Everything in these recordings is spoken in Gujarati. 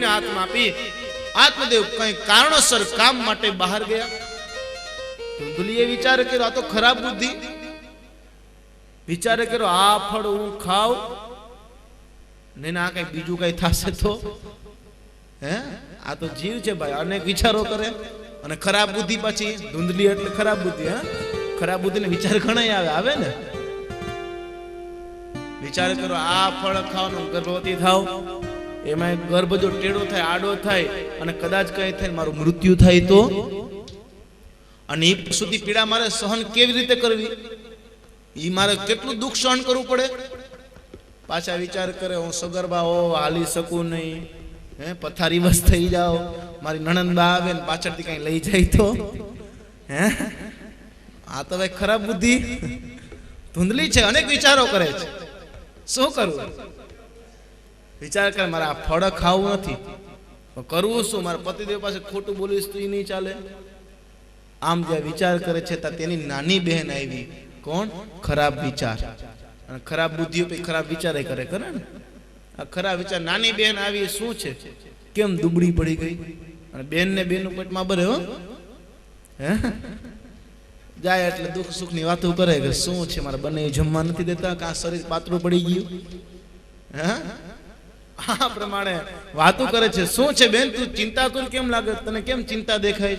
ધૂંધલીને હાથમાં આપી આત્મદેવ કઈ કારણોસર કામ માટે બહાર ગયા? ધૂંધલીએ વિચાર કર્યો, આ તો ખરાબ બુદ્ધિ. વિચાર કર્યો, આ ફળ હું ખાવ ને આ કઈ બીજું કઈ થશે તો? હે? આ તો જીવ છે ભાઈ, અનેક વિચારો કરે. અને ખરાબ બુદ્ધિ પાછી, ધૂંધલી એટલે ખરાબ બુદ્ધિ, હા? ખરાબ બુદ્ધિ ને વિચાર ઘણા આવે આવે ને? વિચાર કરો આ ફળ ખાવાનું ગર્ભવતી થાવ એમાં ગર્ભ જો ટેડો થાય, આડો થાય અને કદાચ કઈ થાય મારું મૃત્યુ થાય તો? અને એ સુધી પીડા મારે સહન કેવી રીતે કરવી? એ મારે કેટલું દુઃખ સહન કરવું પડે? પાછા વિચાર કરે, હું સગર્ભા હો, હાલી શકું નહીં. હે, પથારી વસ થઈ જાઓ. મારી નણંદા આવે ને પાછળથી કઈ લઈ જાય તો? હે? આ તો ભાઈ ખરાબ બુદ્ધિ. ધૂંધલી છે, અનેક વિચારો કરે છે. શું કરવું? વિચાર કરે, મારે આ ફળ ખાવું નથી. કરવું શું? મારા પતિદેવ પાસે ખોટું બોલીશ તો એ નહીં ચાલે. આમ જે વિચાર કરે છે ત્યાં તેની નાની બહેન આવી. કોણ? ખરાબ વિચાર. અને ખરાબ બુદ્ધિઓ પછી ખરાબ વિચારે કરે કરે ને? આ ખરાબ વિચાર, નાની બહેન આવી શું છે? કેમ દુબળી પડી ગઈ? અને બેન ને બેન પેટમાં બરે હો? હે? જાય એટલે દુઃખ સુખની વાતો કરે કે શું છે? મારા બંને જમવા નથી દેતા, કાં શરીર પાતળું પડી ગયું? હે? આ પ્રમાણે વાતો કરે છે. શું છે બેન? તું ચિંતા તું કેમ લાગે? તને કેમ ચિંતા દેખાય?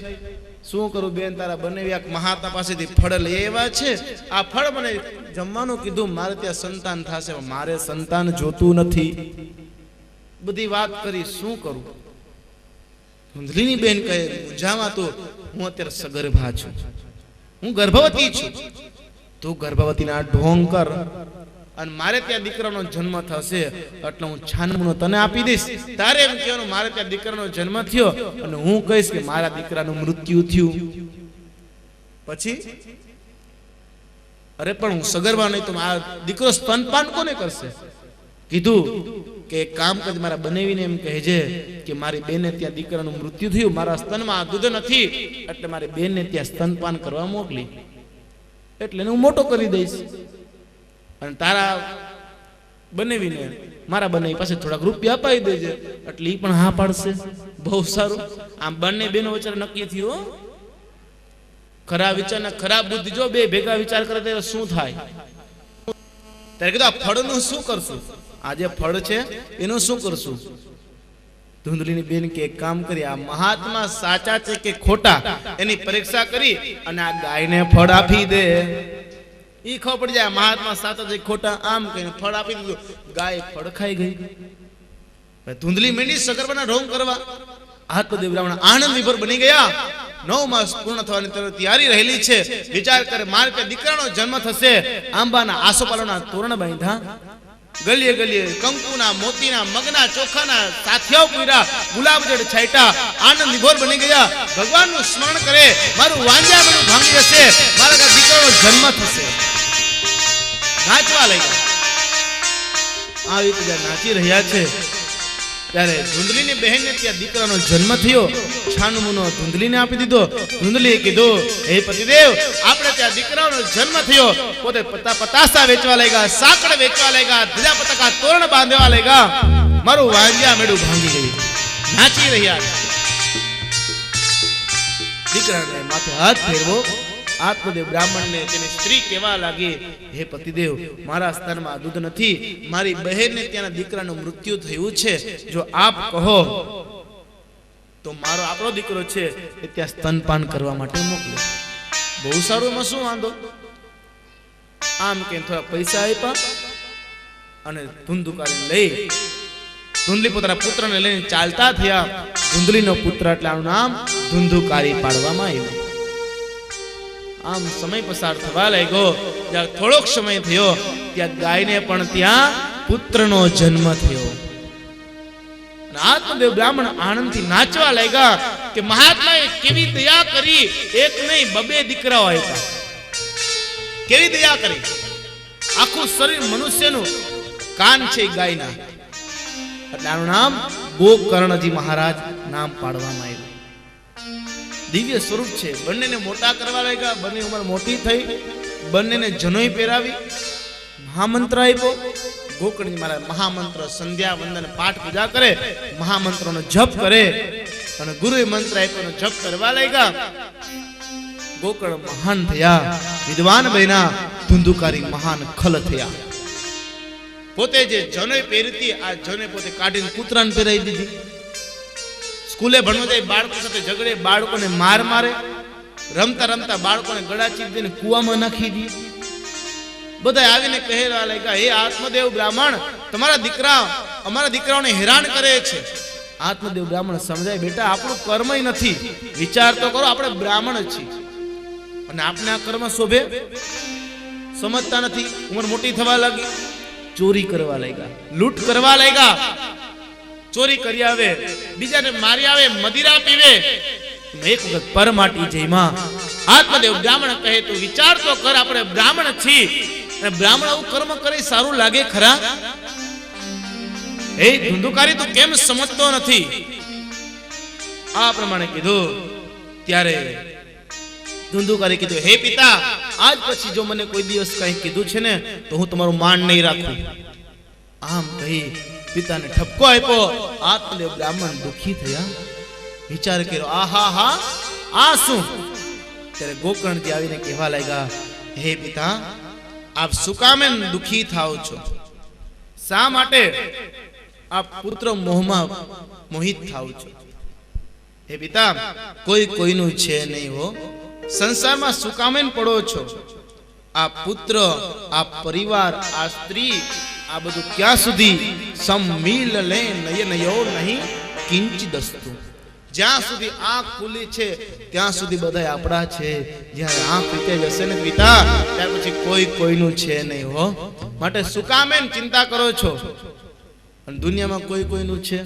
શું કરું બેન? તારા બંને એક મહાત્મા પાસેથી ફળ લઈ આવ્યા છે? આ ફળ મને જમવાનું કીધું, મારે ત્યાં સંતાન થશે મારે સંતાન જોતું નથી. બધી વાત કરી, શું કરું? ધૂંધલીની બેન કહે મૂંઝામાં તો હું અત્યારે સગર્ભા છું. હું ગર્ભવતી છું. તું ગર્ભવતીના ઢોંગ કર. અને મારે ત્યાં દીકરાનો જન્મ થશે એટલે હું છાનમુનો તને આપી દઈશ. તારે એમ કહેવાનું, મારે ત્યાં દીકરાનો જન્મ થયો અને હું કહીશ કે મારા દીકરાનું મૃત્યુ થયું. પછી? અરે પણ હું સગર્ભા નહીં તો આ દીકરો સ્તનપાન કોને કરશે? કીધું કે કામ કર, મારા બનેવીને એમ કહેજે કે મારી બેને ત્યાં દીકરાનું મૃત્યુ થયું, મારા સ્તનમાં આ દૂધ નથી, એટલે મારી બેનને ત્યાં સ્તનપાન કરવા મોકલી. એટલે હું મોટો કરી દઈશ. અને તારા બનાવીને મારા બનાવી પાસે થોડાક રૂપિયા અપાવી દેજે. એટલે એ પણ હા પાડશે. બહુ સારું. આમ બંને બેનો વચ્ચે નક્કી થયું ખરાબ ખરા વિચાર ખરાબ બુદ્ધિ જો બે ભેગા વિચાર કરે ત્યારે શું થાય? ત્યારે કીધું, આ ફળનું શું કરશું? આ જે ફળ છે, એનું શું કરશું? ધૂંધલીની બેન કે એક કામ કરી, આ મહાત્મા સાચા છે કે ખોટા? એની પરીક્ષા કરી અને આ ગાયને ફળ આપી દે. ઈ ખબર જાય મહાત્મા છે ખોટા આમ કહીને ફળ આપી દીધું. ગાય ફળ ખાઈ ગઈ ધૂંધલી મેંડી સગર્ભના ઢોંગ કરવા. આત્મદેવ બ્રાહ્મણ આનંદ વિભર બની ગયા. નવ માસ પૂર્ણ થવાની તૈયારી રહેલી છે. વિચાર કરે માર કે દીકરાનો જન્મ થશે. આંબાના આસોપાલોના તોરણ બાંધા. ગલીએ ગલીએ કંકુના, મોતીના, મગના, ચોખાના સાથિયાઓ પૂર્યા. ગુલાબ છાંટા આનંદ વિભોર બની ગયા. ભગવાનનું સ્મરણ કરે. મારું વાંજા મારું ભાંગી જશે. મારા દીકરાનો જન્મ થશે. નાચવા લાગ્યા. આ રીતે જ્યારે નાચી રહ્યા છે, ત્યારે ધૂંધલીની બહેનને ત્યાં દીકરાનો જન્મ થયો. છાનમુનો ધૂંધલીને આપી દીધો. ધૂંધલીએ કીધું, હે પતિદેવ, આપણે ત્યાં દીકરાનો જન્મ થયો. પોતે પતા પતાસા વેચવા લાગ્યા સાકડ વેચવા લાગ્યા, ધજા પતાકા તોરણ બાંધવા લાગ્યા. મારું વાંજ્યા મેડું ભાંગી ગયું. નાચી રહ્યા. દીકરાને માથે હાથ ફેરવો. આત્મદેવ બ્રાહ્મણને તેની સ્ત્રી કહેવા લાગી, હે પતિદેવ, મારા સ્તનમાં દૂધ નથી. મારી બહેનને ત્યાંના દીકરાનું મૃત્યુ થયું છે. જો આપ કહો, તો મારો આપણો દીકરો છે એ ત્યાં સ્તનપાન કરવા માટે મોકલ્યો બહુ સારું એમાં શું વાંધો? આમ કે થોડા પૈસા આપ્યા અને ધૂંધુકારીને લઈ, ધુંધલી પોતાના પુત્રને લઈને ચાલતા થયા. ધુંધલીનો પુત્ર એટલે આનું નામ ધૂંધુકારી પાડવામાં આવ્યું. આમ સમય પસાર થવા લાગ્યો. જ્યાં થોડોક સમય થયો, ત્યાં ગાયને પણ ત્યાં પુત્રનો જન્મ થયો. આત્મદેવ બ્રાહ્મણ આનંદથી નાચવા લાગ્યા કે મહાત્માએ કેવી દયા કરી, એક નહીં, બબે દીકરાઓ આપ્યા કેવી દયા કરી? આખું શરીર મનુષ્યનું કાન છે ગાયના. એટલે આનું નામ ગોકર્ણજી મહારાજ નામ પાડવામાં આવ્યું. દિવ્ય સ્વરૂપ છે. બંનેને મોટા કરવા લાગ્યા. બંને ઉંમર મોટી થઈ. બંનેને જનોઈ પહેરાવી. મહામંત્ર આપ્યો. ગોકર્ણજી મહારાજ મહામંત્ર, સંધ્યા, વંદન, પાઠ, પૂજા કરે. મહામંત્રનો જપ કરે. અને ગુરુએ મંત્ર આપ્યો જપ કરવા લાગ્યા. ગોકર્ણ મહાન થયા. વિદ્વાન બન્યા. ધુંધુકારી મહાન ખલ થયા. પોતે જે જનોય પહેરતી, આ જને પોતે કાઢીને કૂતરાને પહેરાવી દીધી. સ્કૂલે ભણવા જાય, બાળકો સાથે ઝઘડે, બાળકોને માર મારે, રમતા રમતા બાળકોને ગળા ચીપીને કૂવામાં નાખી દે. બધા આવીને કહેવા લાગ્યા, હે આત્મદેવ બ્રાહ્મણ, તમારા દીકરા અમારા દીકરાઓને હેરાન કરે છે. આત્મદેવ બ્રાહ્મણ સમજાય, બેટા, આપણું કર્મય નથી. વિચાર તો કરો, આપણે બ્રાહ્મણ છીએ. અને આપને આ કર્મ શોભે? સમજતા નથી. ઉંમર મોટી થવા લાગી. ચોરી કરવા લાગ્યા. લૂંટ કરવા લાગ્યા. ચોરી કરી આવે, બીજાને મારી આવે, મદિરા પીવે. એક વખત પરમાટી જઈમાં આત્મદેવ બ્રાહ્મણ કહે, તો વિચાર તો કર, આપણે બ્રાહ્મણ છીએ. બ્રાહ્મણ આવું કર્મ કરે, સારું લાગે ખરા? એ ધુંધુકારી, તું કેમ સમજતો નથી? આ પ્રમાણે કીધું. ત્યારે ધુંધુકારી કીધું, હે પિતા, આજ પછી જો મને કોઈ દિવસ કંઈ કીધું છે ને, તો હું તમારું માન નહીં રાખું. આમ કહી પિતાને ઠપકો આપ્યો. આત્મદેવ બ્રાહ્મણ દુખી થયા. વિચાર કર્યો, આહા, હા, આ શું? ત્યારે ગોકર્ણજી આવીને કહેવા લાગ્યા, હે પિતા, આપ સુકામે કામે દુખી થાવ છો? શા માટે આપ પુત્ર મોહમાં મોહિત થાવ છો? હે પિતા, કોઈ કોઈનું છે નહીં હો. સંસારમાં શું કામે પડો છો? આ પુત્ર, આ પરિવાર, આ સ્ત્રી આ બધું ક્યાં સુધી? સંમિલ લે, નયનયો નહીં કિંચ દસ્તુ જ્યાં સુધી આંખ ખુલી છે, ત્યાં સુધી બધા આપણા છે. જ્યારે આંખ રીતે જશે ને પિતા ત્યાર પછી કોઈ કોઈનું છે નહીં, હો. માટે શું કામે ચિંતા કરો છો? અને દુનિયામાં કોઈ કોઈનું છે?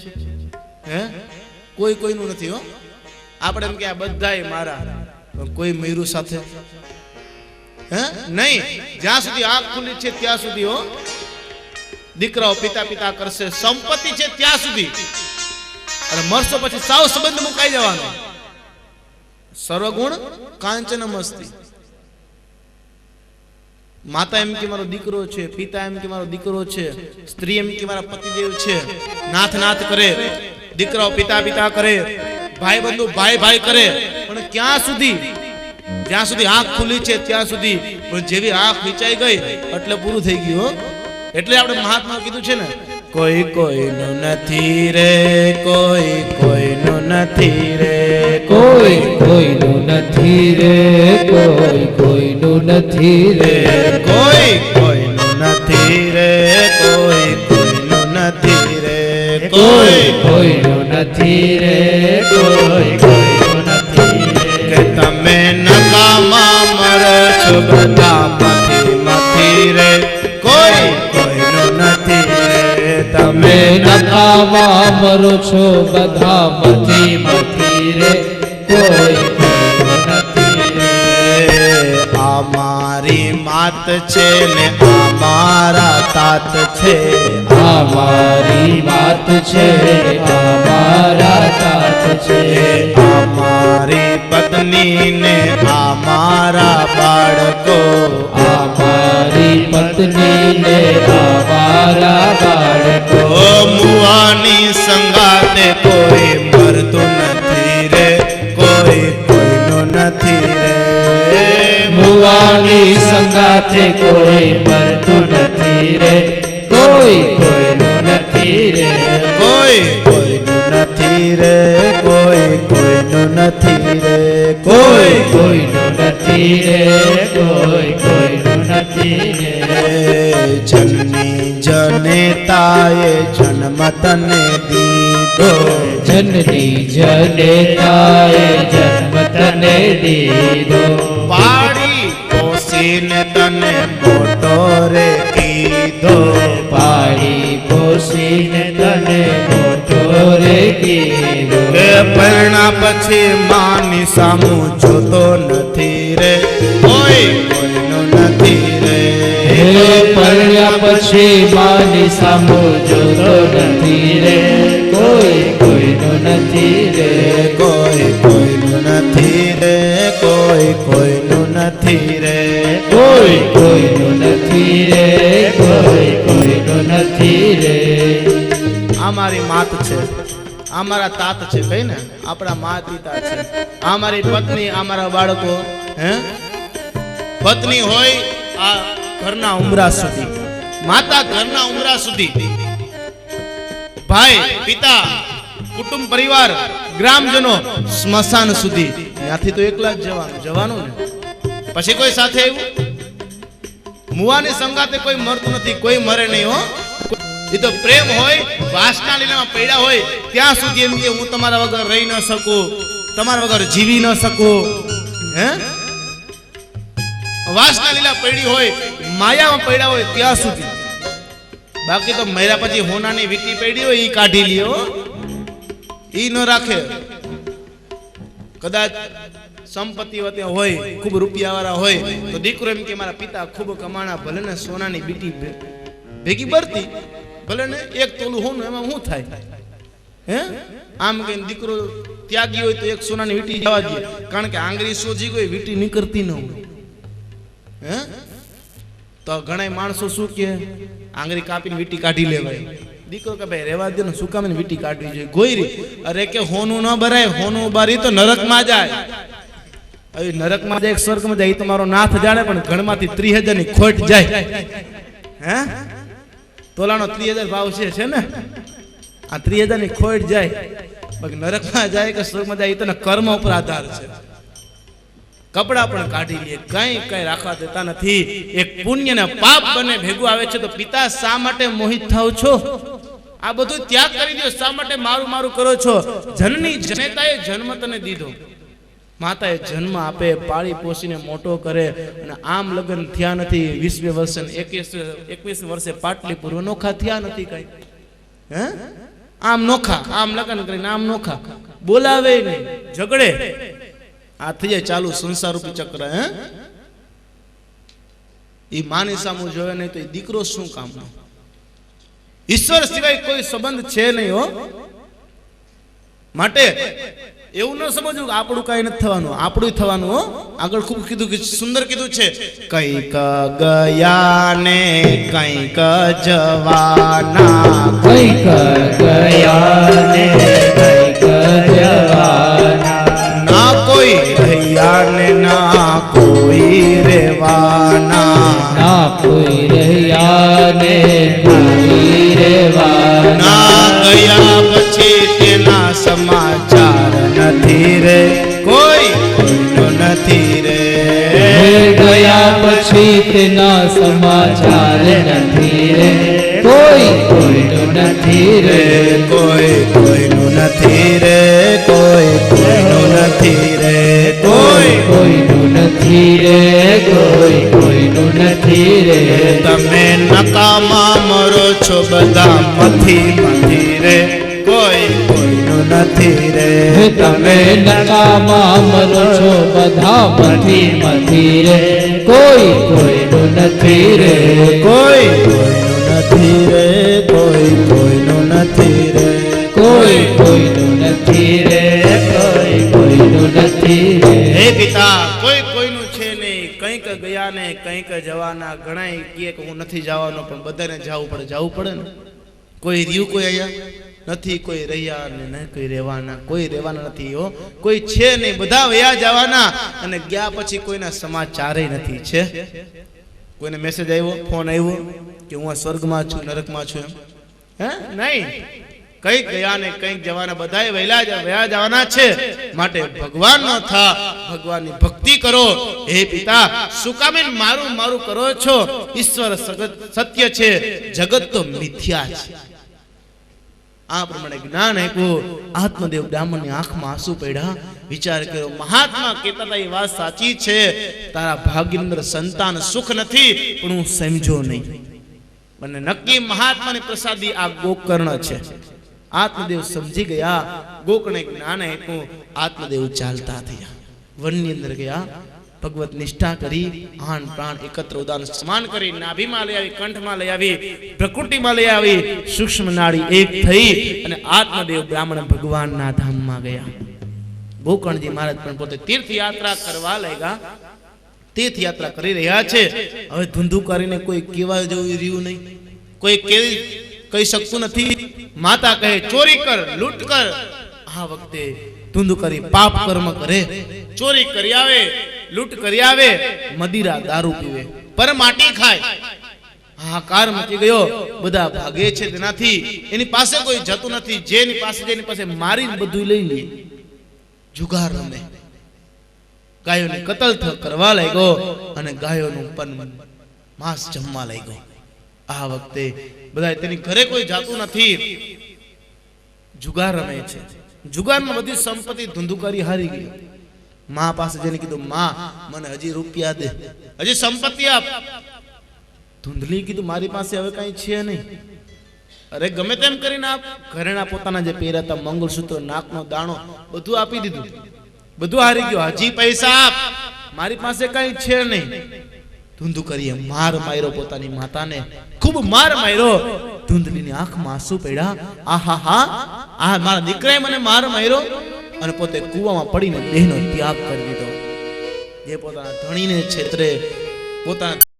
હે? કોઈ કોઈનું નથી, હો. આપણે એમ કે આ બધાય મારા કોઈ મયરું સાથે? હે? નહીં. જ્યાં સુધી આંખ ખુલી છે, ત્યાં સુધી, હો. દીકરાઓ પિતા પિતા કરશે. સંપત્તિ છે ત્યાં સુધી. અને મરશો પછી સાવ સંબંધ મુકાઈ જવાનો. સર્વગુણ કાંચન મસ્તી. માતા એમ કે મારો દીકરો છે, પિતા એમ કે મારો દીકરો છે, સ્ત્રી એમ કે મારા પતિદેવ છે. નાથ નાથ કરે, દીકરાઓ પિતા પિતા કરે ભાઈ બંધુ ભાઈ ભાઈ કરે. પણ ક્યાં સુધી? જ્યાં સુધી આંખ ખુલી છે ત્યાં સુધી. પણ જેવી આંખ વિચાઈ ગઈ, એટલે પૂરું થઈ ગયું, હો. એટલે આપણે મહાત્મા કીધું છે ને કોઈ કોઈનું નથી રે કોઈ કોઈનું નથી રે કોઈ કોઈનું નથી રે કોઈ કોઈનું નથી રે. કોઈ કોઈનું નથી રે કોઈ કોઈનું નથી રે કોઈ કોઈ કોઈનું નથી રે કોઈ કોઈનું નથી રે. કે તમે નકામા મરો છો બધા નકામા મરો છો બધા મથી મથી રે. કોઈ આ મારી માત છે ને આ મારા તાત છે. આ મારી વાત છે આ મારા તાત છે. આ મારી પત્ની ને આ મારા બાળકો. આ મારી પત્ની ને આ મારા બાળકો ઓ મુવાની સંગાતે કોઈ મરતું નથી રે કોઈ કોઈનું નથી રે. મુવાની સંગાતે કોઈ મરતું નથી રે કોઈ કોઈનું નથી રે. કોઈ કોઈનું નથી રે કોઈ કોઈનું નથી રે કોઈ કોઈનો નથી રે કોઈ કોઈનું જનેતાએ જન્મ તને દીધો. જનની જનેતાએ જન્મ તને દીધો. પાડી પોસીને તને મોટો રે કીધો. પાડી પોસીને તને મોટો રે કીધો. પરણા પછી માની સામું જોતો નથી રે. કોઈ કોઈનો નથી રે. પરણ્યા પછી માની સામો જોતો નથી રે કોઈ કોઈનું નથી રે કોઈ કોઈનું નથી રે કોઈ કોઈનું નથી રે કોઈ કોઈનું નથી રે કોઈ કોઈનું નથી માત છે. આ મારા તાત છે, કઈ ને? આપણા મા પિતા છે. આ મારી પત્ની આ મારા બાળકો, હે? પત્ની હોય આ ઘરના ઉમરા સુધી. માતા ઘરના ઉમરા સુધી. ભાઈ, પિતા, કુટુંબ, પરિવાર, ગ્રામજનો સ્મશાન સુધી. ત્યાંથી તો એકલા જ જવાનું જવાનું ને. પછી કોઈ સાથે આવ્યું? મુવાની સંગાતે કોઈ મરતું નથી, કોઈ મરે નહીં, હો. એ તો પ્રેમ હોય, વાસના લીલામાં પડ્યા હોય, ત્યાં સુધી એમ કે હું તમારા વગર રહી ન શકું, તમારા વગર જીવી ન શકું. હે? વાસના લીલા પડી હોય, માયામાં પડ્યા હોય, ત્યાં સુધી. બાકી તો મર્યા પછી હોનાની વીટી પડી હોય એ કાઢી લ્યો. એ ન રાખે. કદાચ સંપત્તિ વતે હોય, ખૂબ રૂપિયાવાળા હોય, તો દીકરો એમ કે મારા પિતા ખૂબ કમાણા ભલે ને સોનાની બીટી ભેગી બરતી ભલે ને એક તોલું હોનું, એમાં શું થાય? હે? આમ કે દીકરો ત્યાગી હોય તો એક સોનાની વીટી જવા દે. કારણ કે આંગળી સોજી ગઈ વીટી નીકળતી ન હે? તો ઘણા માણસો શું કે? આંગળી કાપીને વીટી કાઢી લેવાય. દીકરો કે ભાઈ રેવા દે શું કામ વીટી કાઢવી જોઈએ? ગોયરી. અરે કે હોનું ન ભરાય, હોનું ભરી તો નરકમાં જાય. હવે નરકમાં જાય સ્વર્ગમાં જાય એ તમારો નાથ જાણે, પણ ઘણમાંથી ત્રીસ હજારની ખોટ જાય. હે? તોલાનો ત્રીસ હજાર ભાવ છે છે ને? આ ત્રીસ હજારની ખોટ જાય. બાકી નરકમાં જાય કે સ્વર્ગમાં જાય એ તો કર્મ ઉપર આધાર છે. કપડા પણ કાઢી લે, કઈ કઈ રાખવા દેતા નથી. એક પુણ્ય ને પાપ બને ભેગું આવે છે તો પિતા શા માટે મોહિત થાવ છો? આ બધું ત્યાગ કરી દો, શા માટે મારું મારું કરો છો? જનની જનેતાએ જન્મ તને દીધો. માતાએ જન્મ આપે, પાળી પોષીને મોટો કરે અને આમ લગ્ન થયા નથી. વીસમી વર્ષે એકવીસ એકવીસ વર્ષે પાટલી પૂર્વ નોખા થયા નથી કઈ. હે? આમ નોખા, આમ લગ્ન કરીને આમ નોખા. બોલાવે નહીં, ઝઘડે. આ થઈ ચાલુ સંસાર ચક્ર, હે? એ માની સામું જોવે નહીં તો એ દીકરો શું કામનો ઈશ્વર સિવાય કોઈ સંબંધ છે નહીં, હો. માટે એવું ન સમજવું આપણું કઈ નથી થવાનું આપણું થવાનું, હો. આગળ ખૂબ કીધું કે સુંદર કીધું છે, કંઈક ગયા ને કંઈક જવાના. કંઈક ગયા ને કંઈક જવાના. કોઈ રહ્યા ના કોઈ રેવાના ના કોઈ રહ્યાને કોઈ રેવાના ગયા પછી તેના સમાચાર નથી રે. કોઈ કોઈનો નથી રે. ગયા પછી તેના સમાચાર નથી રે. કોઈ કોઈનું નથી રે. કોઈ કોઈનું નથી રે. નથી રે કોઈ. કોઈનું નથી રે કોઈ કોઈનું નથી રે. તમે નકામા મરો છો બધા મથી મથી રે. કોઈ કોઈનું નથી રે. તમે નકામા મરો છો બધા મથી મથી રે. કોઈ કોઈનું નથી રે. કોઈ કોઈનું નથી રે કોઈ કોઈનું નથી કોઈ કોઈનું છે નહીં. કંઈક ગયા ને કંઈક જવાના. ઘણાય કહે હું નથી જવાનો, પણ બધાને જવું પડે. જવું પડે ને? કોઈ રહ્યું કોઈ અહીંયા? નથી કોઈ રહ્યા ન કોઈ રહેવાના. કોઈ રહેવાના નથી હો. કોઈ છે નહીં. બધા વયા જવાના. અને ગયા પછી કોઈના સમાચારે નથી. છે? કોઈને મેસેજ આવ્યો? ફોન આવ્યો? કે હું સ્વર્ગમાં છું, નરકમાં છું એમ? હે? નહીં. કંઈક ગયા ને કઈ જવાના બધાએ વહેલા જ વયા જવાના છે. માટે ભગવાન નો થા, ભગવાનની ભક્તિ કરો. હે પિતા, શું કામે મારું મારું કરો છો? ઈશ્વર સત્ય છે, જગત તો મિથ્યા છે. આ પ્રમાણે જ્ઞાન આપ્યું. આત્મદેવ બ્રાહ્મણની આંખમાં આંસુ પડ્યા. વિચાર કર્યો, મહાત્મા કહેતા હતા, એ વાત સાચી છે. તારા ભાગ્યની સંતાન સુખ નથી, પણ હું સમજો નહીં. અને નક્કી મહાત્માની પ્રસાદી આ ગોકર્ણ છે. આત્મદેવ સમજી ગયા. ગોકણે જ્ઞાન આપ્યું આત્મદેવ ચાલતા થયા. વનની અંદર ગયા. ભગવત નિષ્ઠા કરી, આન પ્રાણ એકત્ર ઉદાન સમાન કરી, નાભીમાં લઈ આવી, કંઠમાં લઈ આવી, પ્રકૃતિમાં લઈ આવી, સૂક્ષ્મ નાળી એક થઈ અને આત્મદેવ બ્રાહ્મણ ભગવાનના ધામમાં ગયા. ગોકર્ણજી મહારાજ પણ પોતે તીર્થ યાત્રા કરવા લાગ્યા. તીર્થ યાત્રા કરી રહ્યા છે. હવે ધૂંધું કરીને કોઈ કેવા જેવું રહ્યું નહીં. કોઈ કેવી કહી શકતું નથી. માતા કહે, ચોરી કર, લૂંટ કર. આ વખતે કરી, પાપ કર્મ કરે. ચોરી કરી આવે, લૂંટ કરી આવે, મદિરા દારૂ પીવે. પર માટી ખાય. હાહાકાર મચી ગયો. બધા ભાગે છે તેનાથી. એની પાસે કોઈ જતું નથી. જેની પાસે જેની પાસે મારી બધું લઈ લે. જુગાર રમે. ગાયોને કતલ કરવા લાગ્યો અને ગાયોનું પણ માંસ જમવા લાગ્યો. આ વખતે બધા તેની ઘરે કોઈ જાતું નથી. જુગાર રમે છે. જુગારમાં બધી સંપત્તિ ધુંધુકારી હારી ગઈ. મા પાસે જઈને કીધું, માં, મને હજી રૂપિયા દે. હજી સંપત્તિ આપ. ધુંધલી કીધું, મારી પાસે હવે કઈ છે નહીં. અરે, ગમે તેમ કરીને આપ. ઘરેણા પોતાના જે પહેર્યા હતા મંગળસૂત્ર, નાકનો દાણો, બધું આપી દીધું. બધું હારી ગયો. હજી પૈસા આપ. મારી પાસે કઈ છે નહીં. ધૂંધુ કરીએ માર માર્યો પોતાની માતાને. ખૂબ માર માર્યો. ધૂંધલીની આંખમાં આંસુ પડ્યા આહા હા આ મારા દીકરાએ મને માર માર્યો અને પોતે કૂવામાં પડીને દેહનો ત્યાગ કરી દીધો. જે પોતાના ધણીને છેતરે, પોતાના